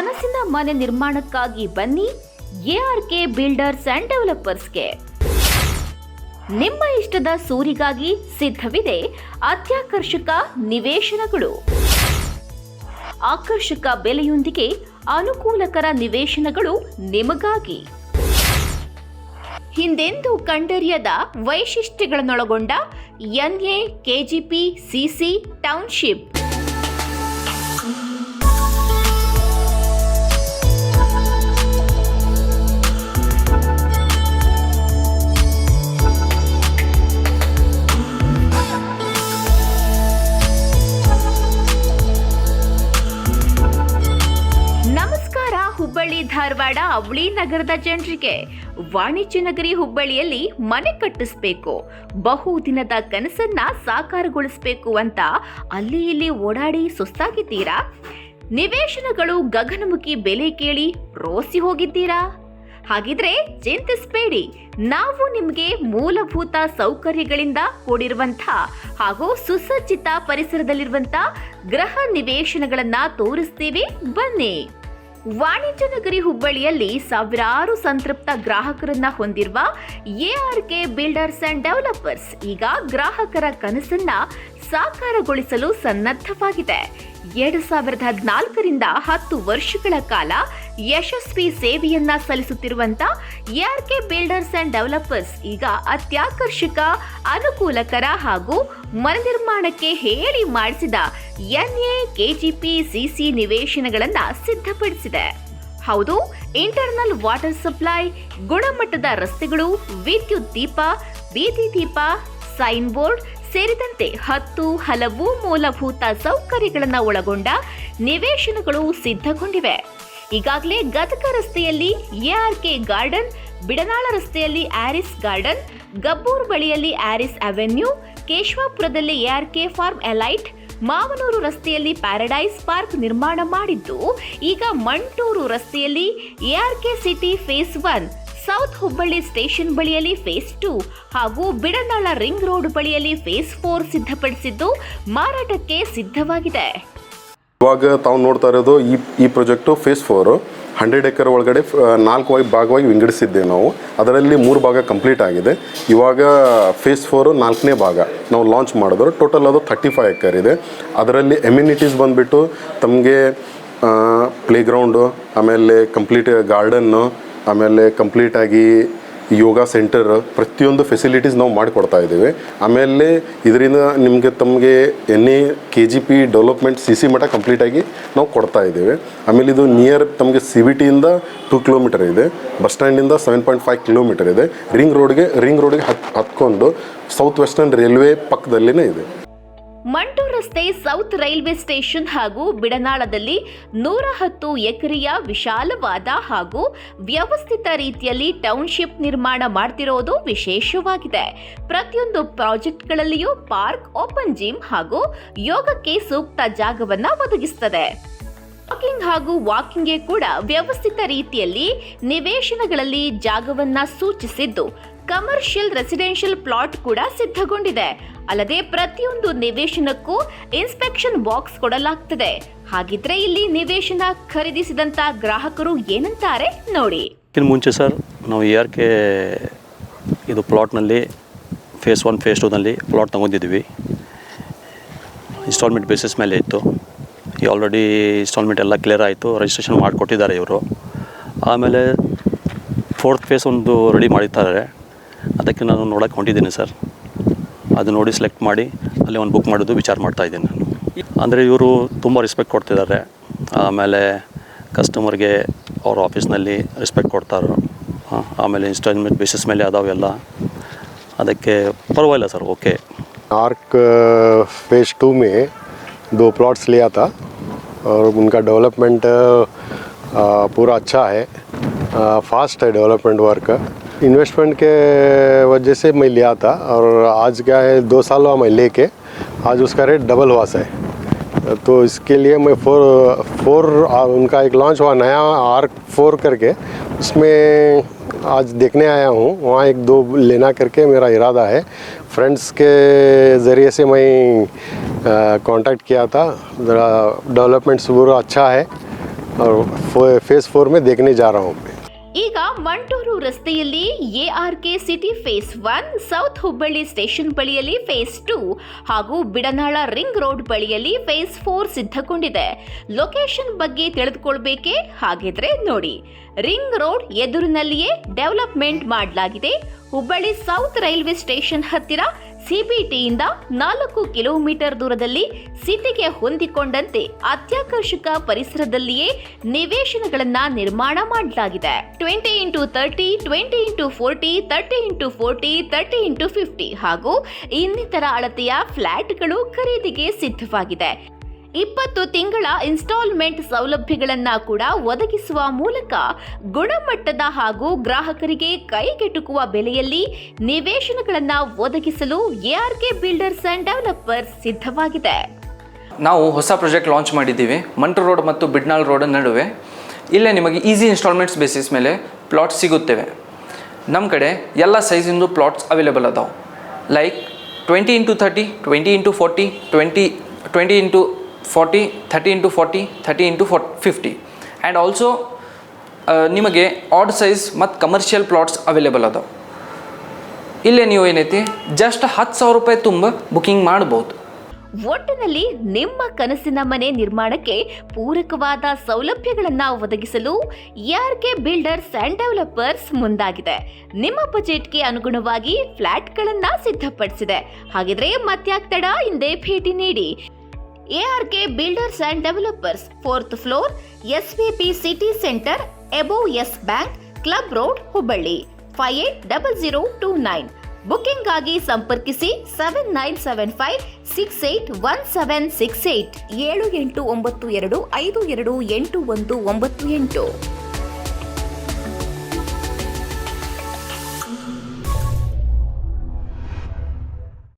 ಕನಸಿನ ಮನೆ ನಿರ್ಮಾಣಕ್ಕಾಗಿ ಬನ್ನಿ ಎಆರ್ಕೆ ಬಿಲ್ಡರ್ಸ್ ಅಂಡ್ ಡೆವಲಪರ್ಸ್ಗೆ. ನಿಮ್ಮ ಇಷ್ಟದ ಸೂರಿಗಾಗಿ ಸಿದ್ಧವಿದೆ ಅತ್ಯಾಕರ್ಷಕ ನಿವೇಶನಗಳು. ಆಕರ್ಷಕ ಬೆಲೆಯೊಂದಿಗೆ ಅನುಕೂಲಕರ ನಿವೇಶನಗಳು ನಿಮಗಾಗಿ. ಹಿಂದೆಂದೂ ಕಂಡರಿಯದ ವೈಶಿಷ್ಟ್ಯಗಳನ್ನೊಳಗೊಂಡ NA KGP CC township. Dharwad ಅವಳಿ ನಗರದ ಜನರಿಗೆ ವಾಣಿಜ್ಯ ನಗರಿ ಹುಬ್ಬಳ್ಳಿಯಲ್ಲಿ ಮನೆ ಕಟ್ಟಿಸ್ಬೇಕು. ಬಹುದಿನದ ಕನಸನ್ನ ಸಾಕಾರಗೊಳಿಸಬೇಕು ಅಂತ ಅಲ್ಲಿ ಇಲ್ಲಿ ಓಡಾಡಿ ಸುಸ್ತಾಗಿದ್ದೀರಾ ನಿವೇಶನಗಳು ಗಗನಮುಖಿ ಬೆಲೆ ಕೇಳಿ ರೋಸಿ ಹೋಗಿದ್ದೀರಾ? ಹಾಗಿದ್ರೆ ಚಿಂತಿಸಬೇಡಿ. ನಾವು ನಿಮಗೆ ಮೂಲಭೂತ ಸೌಕರ್ಯಗಳಿಂದ ಕೂಡಿರುವಂಥ ಹಾಗೂ ಸುಸಜ್ಜಿತ ಪರಿಸರದಲ್ಲಿರುವಂಥ ಗೃಹ ನಿವೇಶನಗಳನ್ನ ತೋರಿಸ್ತೀವಿ. ಬನ್ನಿ. ವಾಣಿಜ್ಯ ನಗರಿ ಹುಬ್ಬಳ್ಳಿಯಲ್ಲಿ ಸಾವಿರಾರು ಸಂತೃಪ್ತ ಗ್ರಾಹಕರನ್ನ ಹೊಂದಿರುವ ಎಆರ್ಕೆ ಬಿಲ್ಡರ್ಸ್ ಅಂಡ್ ಡೆವಲಪರ್ಸ್ ಈಗ ಗ್ರಾಹಕರ ಕನಸನ್ನ ಸಾಕಾರಗೊಳಿಸಲು ಸನ್ನದ್ಧವಾಗಿದೆ. ಎರಡು ಸಾವಿರದ ಹದಿನಾಲ್ಕರಿಂದ ಹತ್ತು ವರ್ಷಗಳ ಕಾಲ ಯಶಸ್ವಿ ಸೇವೆಯನ್ನ ಸಲ್ಲಿಸುತ್ತಿರುವಂತ ಎಆರ್ಕೆ ಬಿಲ್ಡರ್ಸ್ ಅಂಡ್ ಡೆವಲಪರ್ಸ್, ಈಗ ಅತ್ಯಾಕರ್ಷಕ, ಅನುಕೂಲಕರ ಹಾಗೂ ಮನೆ ನಿರ್ಮಾಣಕ್ಕೆ ಹೇಳಿ ಮಾಡಿಸಿದ ಎನ್ಎ ಕೆಜಿಪಿ ಸಿಸಿ ನಿವೇಶನಗಳನ್ನ ಸಿದ್ಧಪಡಿಸಿದೆ. ಹೌದು, ಇಂಟರ್ನಲ್ ವಾಟರ್ ಸಪ್ಲೈ, ಗುಣಮಟ್ಟದ ರಸ್ತೆಗಳು, ವಿದ್ಯುತ್ ದೀಪ, ಬೀದಿ ದೀಪ ಸೈನ್ ಬೋರ್ಡ್ ಸೇರಿದಂತೆ ಹತ್ತು ಹಲವು ಮೂಲಭೂತ ಸೌಕರ್ಯಗಳನ್ನು ಒಳಗೊಂಡ ನಿವೇಶನಗಳು ಸಿದ್ಧಗೊಂಡಿವೆ. ಈಗಾಗಲೇ ಗದಗ ರಸ್ತೆಯಲ್ಲಿ ಎಆರ್ಕೆ ಗಾರ್ಡನ್, ಬಿಡನಾಳ ರಸ್ತೆಯಲ್ಲಿ ಆರಿಸ್ ಗಾರ್ಡನ್, ಗಬ್ಬೂರ್ ಬಳಿಯಲ್ಲಿ ಆರಿಸ್ ಅವೆನ್ಯೂ, ಕೇಶವಾಪುರದಲ್ಲಿ ಎಆರ್ಕೆ ಫಾರ್ಮ್ ಎಲೈಟ್, ಮಾವನೂರು ರಸ್ತೆಯಲ್ಲಿ ಪ್ಯಾರಡೈಸ್ ಪಾರ್ಕ್ ನಿರ್ಮಾಣ ಮಾಡಿದ್ದು, ಈಗ ಮಂಟೂರು ರಸ್ತೆಯಲ್ಲಿ ARK city phase one south Hubballi station ಬಳಿಯಲ್ಲಿ ಫೇಸ್ ಟು ಹಾಗೂ ಬಿಡನಾಳ ರಿಂಗ್ ರೋಡ್ ಬಳಿಯಲ್ಲಿ ಫೇಸ್ ಫೋರ್ ಸಿದ್ಧಪಡಿಸಿದ್ದು ಮಾರಾಟಕ್ಕೆ ಸಿದ್ಧವಾಗಿದೆ. ಇವಾಗ ತಾವು ನೋಡ್ತಾ ಇರೋದು ಈ ಈ project phase four hundred acre ಒಳಗಡೆ ನಾಲ್ಕು ವಾಗಿ ಭಾಗವಾಗಿ ವಿಂಗಡಿಸಿದ್ದೇವೆ ನಾವು. ಅದರಲ್ಲಿ ಮೂರು ಭಾಗ ಕಂಪ್ಲೀಟ್ ಆಗಿದೆ. ಇವಾಗ ಫೇಸ್ ಫೋರು ನಾಲ್ಕನೇ ಭಾಗ ನಾವು ಲಾಂಚ್ ಮಾಡಿದ್ರು. ಟೋಟಲ್ ಅದು ಥರ್ಟಿ ಫೈವ್ ಎಕರ್ ಇದೆ. ಅದರಲ್ಲಿ ಎಮ್ಯುನಿಟೀಸ್ ಬಂದುಬಿಟ್ಟು ತಮಗೆ ಪ್ಲೇಗ್ರೌಂಡು ಆಮೇಲೆ ಕಂಪ್ಲೀಟ್ ಗಾರ್ಡನ್ನು ಆಮೇಲೆ ಕಂಪ್ಲೀಟಾಗಿ ಯೋಗ ಸೆಂಟರ್ ಪ್ರತಿಯೊಂದು ಫೆಸಿಲಿಟೀಸ್ ನಾವು ಮಾಡಿಕೊಡ್ತಾ ಇದ್ದೀವಿ. ಆಮೇಲೆ ಇದರಿಂದ ನಿಮಗೆ ತಮಗೆ N K G P development C C ಮಠ ಕಂಪ್ಲೀಟಾಗಿ ನಾವು ಕೊಡ್ತಾ ಇದ್ದೀವಿ. ಆಮೇಲೆ ಇದು ನಿಯರ್ ತಮಗೆ ಸಿ ಬಿ ಟಿಯಿಂದ ಟೂ ಕಿಲೋಮೀಟರ್ ಇದೆ. ಬಸ್ ಸ್ಟ್ಯಾಂಡಿಂದ ಸೆವೆನ್ ಪಾಯಿಂಟ್ ಫೈವ್ ಕಿಲೋಮೀಟರ್ ಇದೆ. ರಿಂಗ್ ರೋಡ್ಗೆ ರಿಂಗ್ ರೋಡ್ಗೆ ಹತ್, ಹತ್ಕೊಂಡು ಸೌತ್ ವೆಸ್ಟರ್ನ್ ರೈಲ್ವೆ ಪಕ್ಕದಲ್ಲೇ ಇದೆ. ಮಂಟೂರ್ ರಸ್ತೆ ಸೌತ್ ರೈಲ್ವೆ ಸ್ಟೇಷನ್ ಹಾಗೂ ಬಿಡನಾಳದಲ್ಲಿ ನೂರ ಹತ್ತು ಎಕರೆಯ ವಿಶಾಲವಾದ ಹಾಗೂ ವ್ಯವಸ್ಥಿತ ರೀತಿಯಲ್ಲಿ ಟೌನ್ಶಿಪ್ ನಿರ್ಮಾಣ ಮಾಡ್ತಿರೋದು ವಿಶೇಷವಾಗಿದೆ. ಪ್ರತಿಯೊಂದು ಪ್ರಾಜೆಕ್ಟ್ಗಳಲ್ಲಿಯೂ ಪಾರ್ಕ್, ಓಪನ್ ಜಿಮ್ ಹಾಗೂ ಯೋಗಕ್ಕೆ ಸೂಕ್ತ ಜಾಗವನ್ನ ಒದಗಿಸುತ್ತದೆ ವಾಕಿಂಗ್ ಹಾಗೂ ವಾಕಿಂಗ್ಗೆ ಕೂಡ ವ್ಯವಸ್ಥಿತ ರೀತಿಯಲ್ಲಿ ನಿವೇಶನಗಳಲ್ಲಿ ಜಾಗವನ್ನ ಸೂಚಿಸಿದ್ದು ಕಮರ್ಷಿಯಲ್ ರೆಸಿಡೆನ್ಷಿಯಲ್ ಪ್ಲಾಟ್ ಕೂಡ ಸಿದ್ಧಗೊಂಡಿದೆ. ಅಲ್ಲದೆ ಪ್ರತಿಯೊಂದು ನಿವೇಶನಕ್ಕೂ ಇನ್ಸ್ಪೆಕ್ಷನ್ ಬಾಕ್ಸ್ ಕೊಡಲಾಗ್ತದೆ. ಹಾಗಿದ್ರೆ ಇಲ್ಲಿ ನಿವೇಶನ ಖರೀದಿಸಿದಂತ ಗ್ರಾಹಕರು ಏನಂತಾರೆ ನೋಡಿ. ಮುಂಚೆ ಸರ್, ನಾವು ಎ ಆರ್ ಕೆ ಇದು ಪ್ಲಾಟ್ನಲ್ಲಿ ಫೇಸ್ ಒನ್ ಫೇಸ್ ಟೂನಲ್ಲಿ ಪ್ಲಾಟ್ ತಗೊಂಡಿದ್ವಿ ಇನ್ಸ್ಟಾಲ್ಮೆಂಟ್ ಬೇಸಿಸ್ ಮೇಲೆ ಇತ್ತು. ಆಲ್ರೆಡಿ ಇನ್ಸ್ಟಾಲ್ಮೆಂಟ್ ಎಲ್ಲ ಕ್ಲಿಯರ್ ಆಯಿತು ರಿಜಿಸ್ಟ್ರೇಷನ್ ಮಾಡಿಕೊಟ್ಟಿದ್ದಾರೆ ಇವರು. ಆಮೇಲೆ ಫೋರ್ತ್ ಫೇಸ್ ಒಂದು ರೆಡಿ ಮಾಡಿದ್ದಾರೆ. ಅದಕ್ಕೆ ನಾನು ನೋಡೋಕ್ಕೆ ಹೊಂಟಿದ್ದೀನಿ ಸರ್ ಅದು ನೋಡಿ ಸೆಲೆಕ್ಟ್ ಮಾಡಿ ಅಲ್ಲಿ ಒಂದು ಬುಕ್ ಮಾಡೋದು ವಿಚಾರ ಮಾಡ್ತಾ ಇದ್ದೀನಿ ನಾನು ಅಂದರೆ ಇವರು ತುಂಬ ರೆಸ್ಪೆಕ್ಟ್ ಕೊಡ್ತಿದ್ದಾರೆ ಆಮೇಲೆ ಕಸ್ಟಮರ್ಗೆ ಅವ್ರ ಆಫೀಸ್ನಲ್ಲಿ ರೆಸ್ಪೆಕ್ಟ್ ಕೊಡ್ತಾರೆ ಹಾಂ ಆಮೇಲೆ ಇನ್ಸ್ಟಾಲ್ಮೆಂಟ್ ಬೇಸಿಸ್ ಮೇಲೆ ಅದಾವೆಲ್ಲ ಅದಕ್ಕೆ ಪರವಾಗಿಲ್ಲ sir okay arc phase two में दो प्लॉट्स लिया था और उनका डेवलपमेंट पूरा अच्छा है फास्ट है डेवलपमेंट वर्क इन्वेस्टमेंट के वजह से मैं लिया था और आज क्या है, दो साल हुआ मैं लेके, आज उसका रेट डबल हुआ है तो इसके लिए मैं फोर फोर उनका एक लॉन्च हुआ नया आर्क फोर करके, उसमें आज देखने आया हूँ। वहाँ एक दो लेना करके मेरा इरादा है। फ्रेंड्स के ज़रिए से मैं कांटेक्ट किया था। ज़रा डेवलपमेंट पूरा अच्छा है और फ़ेज़ फोर में देखने जा रहा हूँ। ಈಗ ಮಂಟೂರು ರಸ್ತೆಯಲ್ಲಿ ARK city phase one, south Hubballi station ಬಳಿಯಲ್ಲಿ ಫೇಸ್ ಟೂ ಹಾಗೂ ಬಿಡನಾಳ ರಿಂಗ್ ರೋಡ್ ಬಳಿಯಲ್ಲಿ ಫೇಸ್ ಫೋರ್ ಸಿದ್ಧಗೊಂಡಿದೆ. ಲೊಕೇಶನ್ ಬಗ್ಗೆ ತಿಳಿದುಕೊಳ್ಬೇಕೆ? ಹಾಗಿದ್ರೆ ನೋಡಿ. ರಿಂಗ್ ರೋಡ್ ಎದುರಿನಲ್ಲಿಯೇ ಡೆವಲಪ್ಮೆಂಟ್ ಮಾಡಲಾಗಿದೆ. ಹುಬ್ಬಳ್ಳಿ ಸೌತ್ ರೈಲ್ವೆ ಸ್ಟೇಷನ್ ಹತ್ತಿರ ಸಿಬಿಟಿಯಿಂದ ನಾಲ್ಕು ಕಿಲೋಮೀಟರ್ ದೂರದಲ್ಲಿ ಸಿಟಿಗೆ ಹೊಂದಿಕೊಂಡಂತೆ ಅತ್ಯಾಕರ್ಷಕ ಪರಿಸರದಲ್ಲಿಯೇ ನಿವೇಶನಗಳನ್ನ ನಿರ್ಮಾಣ ಮಾಡಲಾಗಿದೆ. Twenty into thirty twenty into forty thirty into forty thirty into fifty ಹಾಗೂ ಇನ್ನಿತರ ಅಳತೆಯ ಫ್ಲಾಟ್ಗಳು ಖರೀದಿಗೆ ಸಿದ್ಧವಾಗಿದೆ. ಇಪ್ಪತ್ತು ತಿಂಗಳ ಇನ್ಸ್ಟಾಲ್ಮೆಂಟ್ ಸೌಲಭ್ಯಗಳನ್ನು ಕೂಡ ಒದಗಿಸುವ ಮೂಲಕ ಗುಣಮಟ್ಟದ ಹಾಗೂ ಗ್ರಾಹಕರಿಗೆ ಕೈಗೆಟುಕುವ ಬೆಲೆಯಲ್ಲಿ ನಿವೇಶನಗಳನ್ನು ಒದಗಿಸಲು ಎಆರ್ಕೆ ಬಿಲ್ಡರ್ಸ್ ಅಂಡ್ ಡೆವಲಪರ್ಸ್ ಸಿದ್ಧವಾಗಿದೆ. ನಾವು ಹೊಸ ಪ್ರಾಜೆಕ್ಟ್ ಲಾಂಚ್ ಮಾಡಿದ್ದೀವಿ. ಮಂಟ್ರ ರೋಡ್ ಮತ್ತು ಬಿಡ್ನಾಳ್ ರೋಡ್ ನಡುವೆ. ಇಲ್ಲೇ ನಿಮಗೆ ಈಸಿ ಇನ್ಸ್ಟಾಲ್ಮೆಂಟ್ಸ್ ಬೇಸಿಸ್ ಮೇಲೆ ಪ್ಲಾಟ್ಸ್ ಸಿಗುತ್ತವೆ. ನಮ್ಮ ಕಡೆ ಎಲ್ಲ ಸೈಜಿಂದು ಪ್ಲಾಟ್ಸ್ ಅವೈಲೇಬಲ್ ಅದಾವೆ. Like twenty into thirty twenty into forty twenty twenty into forty thirty into forty thirty into four fifty and also ನಿಮಗೆ ಆಡ್ ಸೈಜ್ ಮತ್ತು ಕಮರ್ಷಿಯಲ್ ಪ್ಲಾಟ್ಸ್ ಅವೈಲೇಬಲ್ ಅದಾವೆ. ಇಲ್ಲೇ ನೀವು ಏನೈತಿ? ಜಸ್ಟ್ ಹತ್ತು ಸಾವಿರ ರೂಪಾಯಿ ತುಂಬ ಬುಕಿಂಗ್ ಮಾಡಬಹುದು ಒಟ್ಟಿನಲ್ಲಿ ನಿಮ್ಮ ಕನಸಿನ ಮನೆ ನಿರ್ಮಾಣಕ್ಕೆ ಪೂರಕವಾದ ಸೌಲಭ್ಯಗಳನ್ನು ಒದಗಿಸಲು ಎಆರ್ಕೆ ಬಿಲ್ಡರ್ಸ್ ಅಂಡ್ ಡೆವಲಪರ್ಸ್ ಮುಂದಾಗಿದೆ? ನಿಮ್ಮ ಬಜೆಟ್ಗೆ ಅನುಗುಣವಾಗಿ ಫ್ಲ್ಯಾಟ್ಗಳನ್ನು ಸಿದ್ಧಪಡಿಸಿದೆ. ಹಾಗಿದ್ರೆ ತಡ? ಹಿಂದೆ ಭೇಟಿ ನೀಡಿ. ARK builders and developers fourth floor SVP city centre above Yes bank club road Hubballi five eight double zero two nine ಬುಕ್ಕಿಂಗ್ಗಾಗಿ ಸಂಪರ್ಕಿಸಿ seven nine seven five six eight one seven six eight ಏಳು ಎಂಟು ಒಂಬತ್ತು ಎರಡು ಐದು ಎರಡು ಎಂಟು ಒಂದು ಒಂಬತ್ತು ಎಂಟು.